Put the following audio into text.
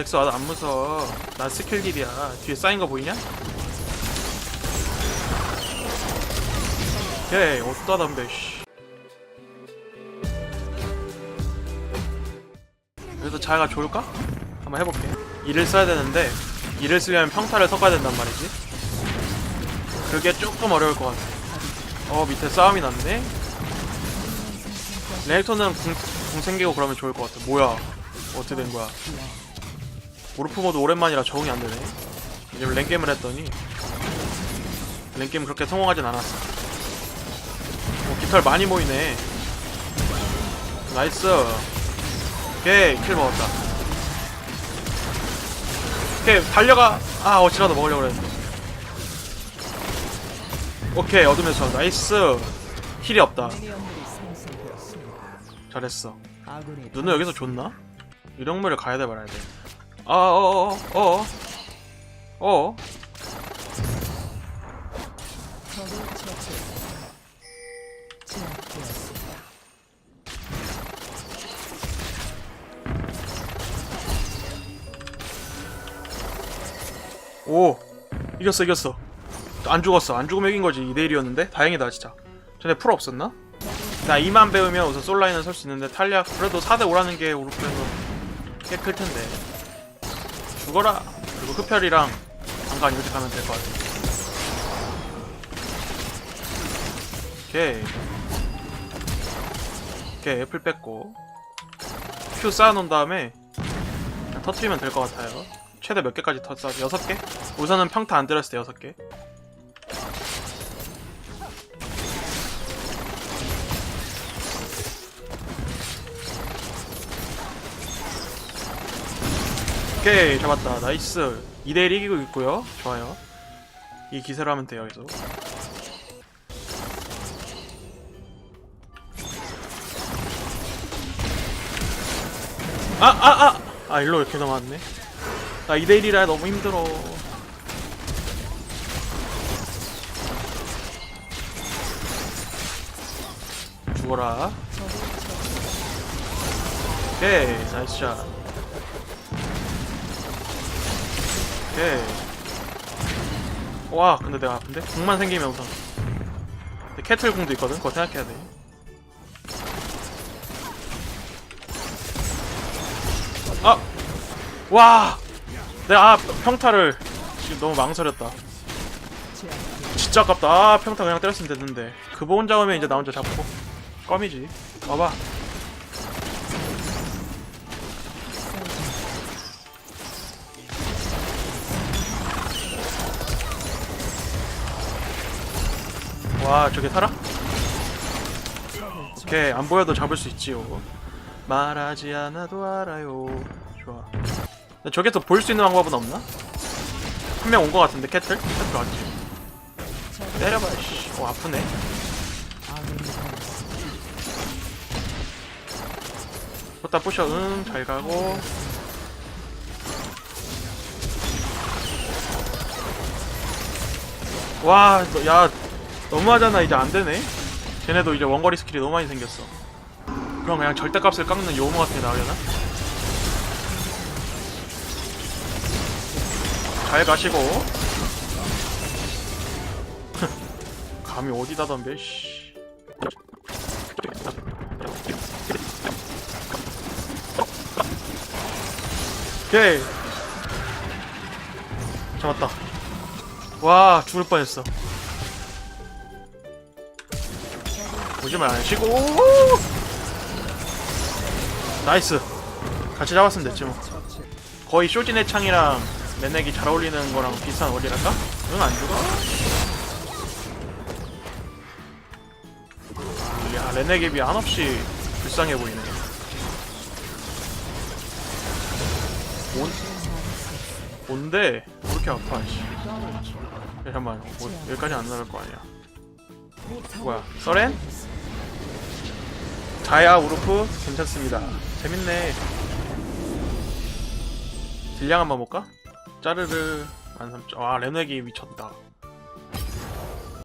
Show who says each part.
Speaker 1: 잭스 와도 안 무서워. 나 스킬 딜이야. 뒤에 쌓인 거 보이냐? 오케이 어디다 담배 씨. 그래서 자가 좋을까? 한번 해볼게. 이를 써야 되는데 이를 쓰려면 평타를 섞어야 된단 말이지. 그게 조금 어려울 것 같아. 어 밑에 싸움이 났네. 레넥톤은 궁, 궁 생기고 그러면 좋을 것 같아. 뭐야? 어떻게 된 거야 오르프 모드 오랜만이라 적응이 안 되네. 이제 랭게임을 했더니 랭게임 그렇게 성공하진 않았어. 어, 깃털 많이 모이네. 나이스. 오케이 킬 먹었다. 오케이 달려가. 아 어찌라도 먹으려고 그랬는데. 오케이 어둠에서. 나이스. 힐이 없다. 잘했어. 누누 여기서 좋나? 유령물을 가야 돼 말아야 돼. 아, 어, 어, 어, 어, 어. 오, 이겼어, 이겼어. 안 죽었어. 안 죽으면 이긴 거지. 2대 1이었는데 다행이다 진짜. 전에 풀 없었나? 나 2만 배우면 우선 솔라인은 설 수 있는데 탈리아 그래도 4대 5라는 게 우르프에서 꽤클 텐데. 죽어라. 그리고 흡혈이랑 잠깐 이렇게 가면 될 것 같아. 오케이. 오케이 애플 뺐고 큐 쌓아놓은 다음에 터트리면 될 것 같아요. 최대 몇 개까지 터 쌓아? 여섯 개? 우선은 평타 안 때렸을 때 여섯 개. 오케이 잡았다. 나이스. 2대1 이기고 있고요. 좋아요. 이 기세로 하면 돼요 계속. 아아 아! 아 일로 이렇게 넘어왔네. 나 2대1이라 너무 힘들어. 죽어라. 오케이 나이스 샷 오케이 와 근데 내가 아픈데? 궁만 생기면 우선. 근데 캐틀 궁도 있거든? 그거 생각해야 돼. 아! 와! 내가 아 평타를 지금 너무 망설였다. 진짜 아깝다. 아 평타 그냥 때렸으면 됐는데. 그보 혼자 오면 이제 나 혼자 잡고. 껌이지. 와봐 와 저게 살아? 오케이 안 보여도 잡을 수 있지요 말하지 않아도 알아요 좋아 저기서 볼 수 있는 방법은 없나? 한 명 온 거 같은데 캐틀? 캐틀 왔지 때려봐 씨. 어 아프네. 걷다 부셔 응잘 가고 와야 너무하잖아 이제 안되네. 쟤네도 이제 원거리 스킬이 너무 많이 생겼어. 그럼 그냥 절대값을 깎는 요모 같은 게 나오려나? 잘 가시고. 감이 어디다 덤벼 씨. 오케이. 잡았다. 와 죽을 뻔했어 오지마 안 쉬고 나이스 같이 잡았으면 됐지 뭐. 거의 쇼진의 창이랑 맨넥이 잘 어울리는 거랑 비슷한 원리랄까? 응 안 죽어? 야 레넥에 비해 한없이 불쌍해 보이네 뭔, 뭔데? 왜 이렇게 아파 씨. 야, 잠깐만 뭐, 여기까지 안 나갈 거 아니야 뭐야 서렌? 자야 우르프 괜찮습니다 재밌네 딜량 한번 볼까? 짜르르 13,000. 와 레넥이 미쳤다